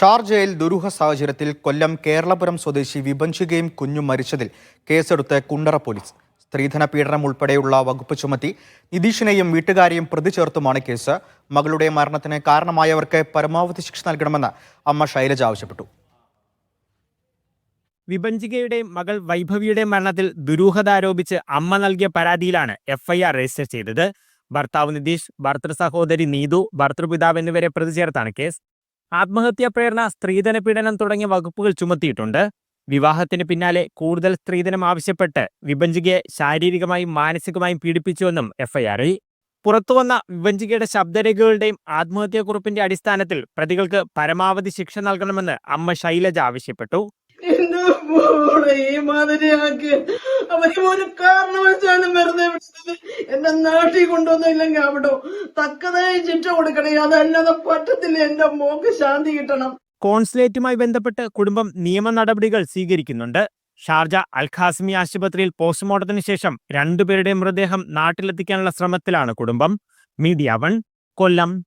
ഷാർജയിൽ ദുരൂഹ സാഹചര്യത്തിൽ കൊല്ലം കേരളപുരം സ്വദേശി വിഭഞ്ചുകയും കുഞ്ഞും മരിച്ചതിൽ കേസെടുത്ത് കുണ്ടറ പോലീസ്. സ്ത്രീധന പീഡനം ഉൾപ്പെടെയുള്ള വകുപ്പ് ചുമത്തി നിതീഷിനെയും വീട്ടുകാരെയും പ്രതി ചേർത്തുമാണ് കേസ്. മകളുടെ മരണത്തിന് കാരണമായവർക്ക് പരമാവധി ശിക്ഷ നൽകണമെന്ന് അമ്മ ശൈലജ ആവശ്യപ്പെട്ടു. വിഭഞ്ചികയുടെ മകൾ വൈഭവിയുടെ മരണത്തിൽ ദുരൂഹത ആരോപിച്ച് അമ്മ നൽകിയ പരാതിയിലാണ് എഫ്ഐആർ രജിസ്റ്റർ ചെയ്തത്. ഭർത്താവ് നിതീഷ് ഭർത്തൃ സഹോദരി നീതു ഭർത്തൃപിതാവ് എന്നിവരെ പ്രതി ചേർത്താണ് കേസ്. ആത്മഹത്യാ പ്രേരണ സ്ത്രീധന പീഡനം തുടങ്ങിയ വകുപ്പുകൾ ചുമത്തിയിട്ടുണ്ട്. വിവാഹത്തിന് പിന്നാലെ കൂടുതൽ സ്ത്രീധനം ആവശ്യപ്പെട്ട് വിഭജികയെ ശാരീരികമായും മാനസികമായും പീഡിപ്പിച്ചുവെന്നും എഫ്ഐആറിൽ പുറത്തുവന്ന വിഭജികയുടെ ശബ്ദരേഖകളുടെയും ആത്മഹത്യാക്കുറിപ്പിന്റെ അടിസ്ഥാനത്തിൽ പ്രതികൾക്ക് പരമാവധി ശിക്ഷ നൽകണമെന്ന് അമ്മ ശൈലജ ആവശ്യപ്പെട്ടു. ഈ മാതിരിയാക്കി. അവർ ഒരു കാരണവശാലും വെറുതെ വിടുന്നത് എന്റെ നാട്ടിൽ കൊണ്ടുവന്നില്ലെങ്കിൽ അവിടെ? തക്കതായി ശിക്ഷ കൊടുക്കണേ. അതല്ലാതെ പറ്റത്തില്ല. എന്റെ മോക്ക് ശാന്തി കിട്ടണം. കോൺസുലേറ്റുമായി ബന്ധപ്പെട്ട് കുടുംബം നിയമ നടപടികൾ സ്വീകരിക്കുന്നുണ്ട്. ഷാർജ അൽ ഖാസിമി ആശുപത്രിയിൽ പോസ്റ്റ്മോർട്ടത്തിന് ശേഷം രണ്ടുപേരുടെയും മൃതദേഹം നാട്ടിലെത്തിക്കാനുള്ള ശ്രമത്തിലാണ് കുടുംബം. Media one Kollam.